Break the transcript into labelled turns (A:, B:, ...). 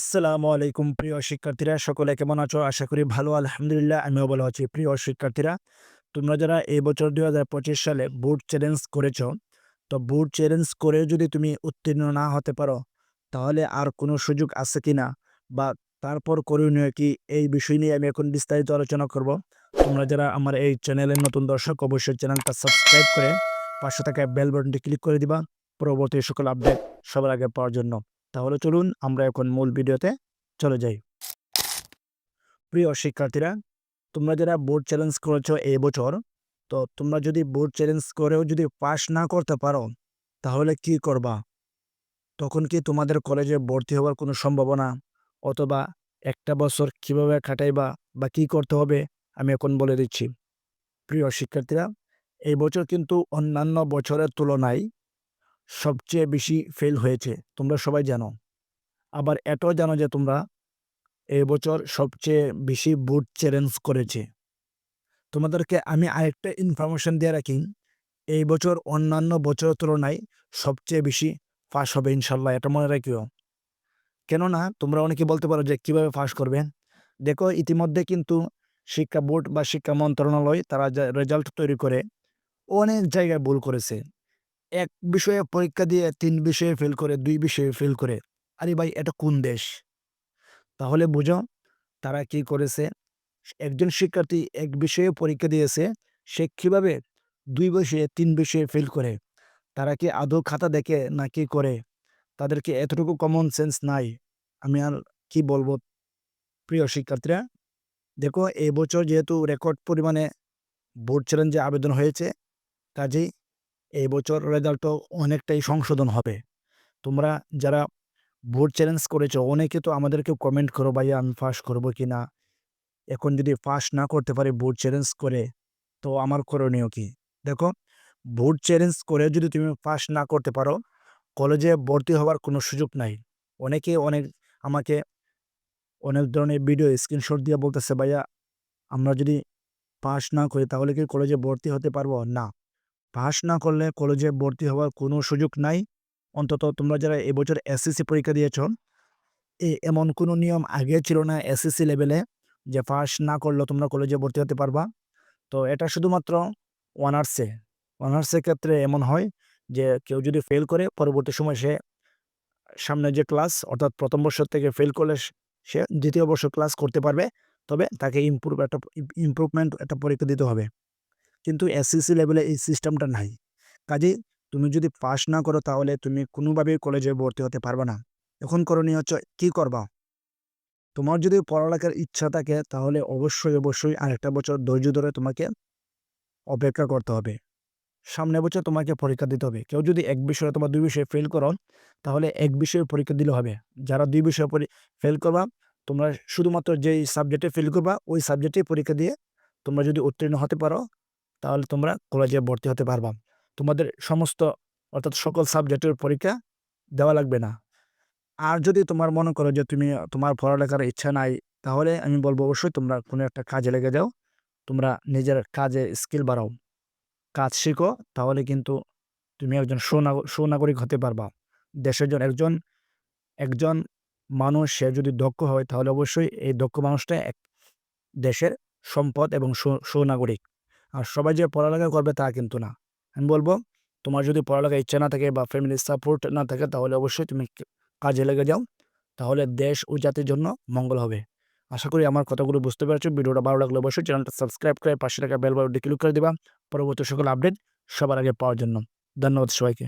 A: আসসালামু আলাইকুম প্রিয় শিক্ষার্থীরা, সকলে কেমন আছো? আশা করি ভালো, আলহামদুলিল্লাহ। আমিও ভালো আছি প্রিয় শিক্ষার্থীরা। তোমরা যারা এই বছর দু হাজার পঁচিশ সালে বোর্ড চ্যালেঞ্জ করেছ, তো বোর্ড চ্যালেঞ্জ করে যদি তুমি উত্তীর্ণ না হতে পারো, তাহলে আর কোনো সুযোগ আছে কি না? বা তারপর করণীয় কি? এই বিষয় নিয়ে আমি এখন বিস্তারিত আলোচনা করব। তোমরা যারা আমার এই চ্যানেলের নতুন দর্শক, অবশ্যই চ্যানেলটা সাবস্ক্রাইব করে পাশে থাকা বেল বাটনটি ক্লিক করে দিবা। পরবর্তী সকল আপডেট সবার আগে পাওয়ার জন্য। তাহলে চলুন আমরা এখন মূল ভিডিওতে চলে যাই। প্রিয় শিক্ষার্থীরা, তোমরা যারা বোর্ড চ্যালেঞ্জ করেছ এই বছর, তো তোমরা যদি বোর্ড চ্যালেঞ্জ করেও যদি পাশ না করতে পারো, তাহলে কি করবা? তখন কি তোমাদের কলেজে ভর্তি হওয়ার কোনো সম্ভাবনা? অথবা একটা বছর কীভাবে কাটাইবা বা কি করতে হবে? আমি এখন বলে দিচ্ছি। প্রিয় শিক্ষার্থীরা এই বছর কিন্তু অন্যান্য বছরের তুলনায় সবচেয়ে বেশি ফেল হয়েছে, তোমরা সবাই জানো। আবার এটাও জানো যে তোমরা এই বছর সবচেয়ে বেশি বুট চ্যালেঞ্জ করেছে। তোমাদেরকে আমি আরেকটা ইনফরমেশন দিয়ে রাখি, এই বছর অন্যান্য বছরের তুলনায় সবচেয়ে বেশি ফাঁস হবে ইনশাল্লাহ, এটা মনে রাখিও। কেননা তোমরা অনেকে বলতে পারো যে কীভাবে ফাঁস করবে। দেখো ইতিমধ্যে কিন্তু শিক্ষা বোর্ড বা শিক্ষা মন্ত্রণালয় তারা রেজাল্ট তৈরি করে, অনেক জায়গায় ভুল করেছে। এক বিষয়ে পরীক্ষা দিয়ে তিন বিষয়ে ফেল করে, দুই বিষয়ে ফেল করে, আরে ভাই, এটা কোন দেশ? তাহলে বুঝো, তারা কি করেছে? একজন শিক্ষার্থী এক বিষয়ে পরীক্ষা দিয়েছে, সে কীভাবে দুই বিষয়ে, তিন বিষয়ে ফেল করে? তারা কি আদৌ খাতা দেখে না কি করে? তাদেরকে এতটুকু কমন সেন্স নাই। আমি আর কি বলব, প্রিয় শিক্ষার্থীরা? দেখো, এবছর যেহেতু রেকর্ড পরিমাণে বোর্ড চ্যালেঞ্জে আবেদন হয়েছে, কাজেই এই বছর রেজাল্টও অনেকটাই সংশোধন হবে। তোমরা যারা বোর্ড চ্যালেঞ্জ করেছ, অনেকে তো আমাদেরকে কমেন্ট করো, ভাইয়া, আমি পাস করব কি না এখন যদি পাস না করতে পারি বোর্ড চ্যালেঞ্জ করে, তো আমার করণীয় কি? দেখো বোর্ড চ্যালেঞ্জ করে যদি তুমি পাস না করতে পারো কলেজে ভর্তি হওয়ার কোনো সুযোগ নাই। অনেকে অনেক, আমাকে অনেক ধরনের ভিডিও স্ক্রিনশট দিয়ে বলতেছে, ভাইয়া, আমরা যদি পাস না করি, তাহলে কি কলেজে ভর্তি হতে পারব? না। পাস না করলে কলেজে ভর্তি হওয়ার কোনো সুযোগ নাই। অন্তত তোমরা যারা এবছর এসএসসি পরীক্ষা দিয়েছ এমন কোনো নিয়ম আগে ছিল না এসএসসি লেভেলে যে পাস না করলে তোমরা কলেজে ভর্তি হতে পারবা। তো এটা শুধুমাত্র অনার্সে অনার্সের ক্ষেত্রে এমন হয় যে কেউ যদি ফেল করে, পরবর্তী সময় সে সামনে যে ক্লাস অর্থাৎ প্রথম বছর থেকে ফেল করলে সে দ্বিতীয় বর্ষ ক্লাস করতে পারবে। তবে তাকে ইম্প্রুভ একটা ইম্প্রুভমেন্ট একটা পরীক্ষা দিতে হবে। কিন্তু এসএসসি লেভেলে এই সিস্টেমটা নাই। কাজে তুমি যদি পাস না করো তাহলে তুমি কোনোভাবেই কলেজে ভর্তি হতে পারবে না। এখন করণীয় হচ্ছে কী করবা? তোমার যদি পড়ালেখার ইচ্ছা থাকে তাহলে অবশ্যই অবশ্যই আরেকটা বছর ধৈর্য ধরে তোমাকে অপেক্ষা করতে হবে। সামনে বছর তোমাকে পরীক্ষা দিতে হবে। কেউ যদি এক বিষয়ে তোমার দুই বিষয়ে ফেল করো, তাহলে এক বিষয়ে পরীক্ষা দিলে হবে। যারা দুই বিষয়ে ফেল করবা, তোমরা শুধুমাত্র যেই সাবজেক্টে ফেল করবা, ওই সাবজেক্টেই পরীক্ষা দিয়ে তোমরা যদি উত্তীর্ণ হতে পারো তাহলে তোমরা কলেজে ভর্তি হতে পারবা। তোমাদের সমস্ত, অর্থাৎ সকল সাবজেক্টের পরীক্ষা দেওয়া লাগবে না। আর যদি তোমার মনে করো যে তুমি, তোমার পড়ালেখার ইচ্ছা নাই, তাহলে আমি বলব অবশ্যই তোমরা কোনো একটা কাজে লেগে যাও। তোমরা নিজের কাজে স্কিল বাড়াও। কাজ শিখো, তাহলে কিন্তু তুমি একজন সুনাগ সুনাগরিক হতে পারবা। দেশের জন্য একজন একজন মানুষ, সে যদি দক্ষ হয়, তাহলে অবশ্যই এই দক্ষ মানুষটা এক দেশের সম্পদ এবং সুনাগরিক। আর সবাই যে পড়ালেখা করবে তা কিন্তু না। আমি বলব, তোমার যদি পড়ালেখা ইচ্ছা না থাকে বা ফ্যামিলির সাপোর্ট না থাকে, তাহলে অবশ্যই তুমি কাজে লেগে যাও। তাহলে দেশ ও জাতির জন্য মঙ্গল হবে। আশা করি আমার কথাগুলো বুঝতে পেরেছ। ভিডিওটা ভালো লাগলে অবশ্যই চ্যানেলটা সাবস্ক্রাইব করে পাশে টাকা বেল বাটনটি ক্লিক করে দেবা। পরবর্তী সকল আপডেট সবার আগে পাওয়ার জন্য। ধন্যবাদ সবাইকে।